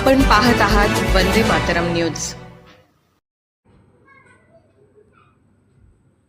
आपण पाहत आहात वंदे मातरम न्यूज.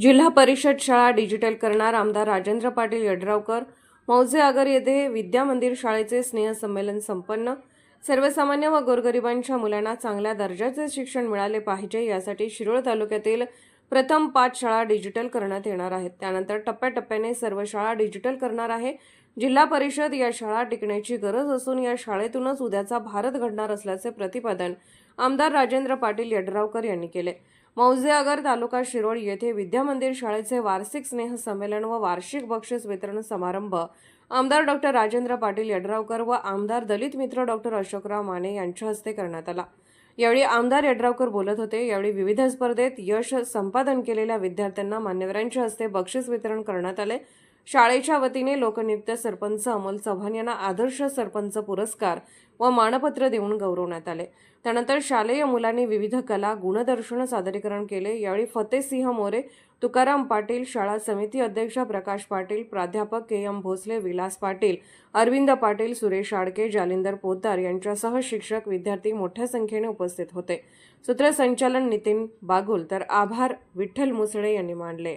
जिल्हा परिषद शाळा डिजिटल करणार आमदार राजेंद्र पाटील यड्रावकर. मौजे आगर येथे विद्या मंदिर शाळेचे स्नेहसंमेलन संपन्न. सर्वसामान्य व गोरगरिबांच्या मुलांना चांगल्या दर्जाचे शिक्षण मिळाले पाहिजे यासाठी शिरोळ तालुक्यातील प्रथम पाच शाळा डिजिटल करण्यात येणार आहेत. त्यानंतर टप्प्याटप्प्याने सर्व शाळा डिजिटल करणार आहे. जिल्हा परिषद या शाळा टिकण्याची गरज असून या शाळेतूनच उद्याचा भारत घडणार असल्याचे प्रतिपादन आमदार राजेंद्र पाटील यड्रावकर यांनी केले. मौजेआगर तालुका शिरोळ येथे विद्यामंदिर शाळेचे वार्षिक स्नेह संमेलन व वार्षिक बक्षीस वितरण समारंभ आमदार डॉक्टर राजेंद्र पाटील यड्रावकर व आमदार दलित मित्र डॉक्टर अशोकराव माने यांच्या हस्ते करण्यात आला. यावेळी आमदार यड्रावकर बोलत होते. यावेळी विविध स्पर्धेत यश संपादन केलेल्या विद्यार्थ्यांना मान्यवरांच्या हस्ते बक्षीस वितरण करण्यात आले. शाळेच्या वतीने लोकनियुक्त सरपंच अमोल चव्हाण यांना आदर्श सरपंच पुरस्कार व मानपत्र देऊन गौरवण्यात आले. त्यानंतर शालेय मुलांनी विविध कला गुणदर्शन सादरीकरण केले. यावेळी फतेसिंह मोरे तुकाराम पाटील शाळा समिती अध्यक्ष प्रकाश पाटील प्राध्यापक के एम भोसले विलास पाटील अरविंद पाटील सुरेश आडके जालिंदर पोद्दार यांच्यासह शिक्षक विद्यार्थी मोठ्या संख्येने उपस्थित होते. सूत्रसंचालन नितीन बागुल तर आभार विठ्ठल मुसळे यांनी मांडले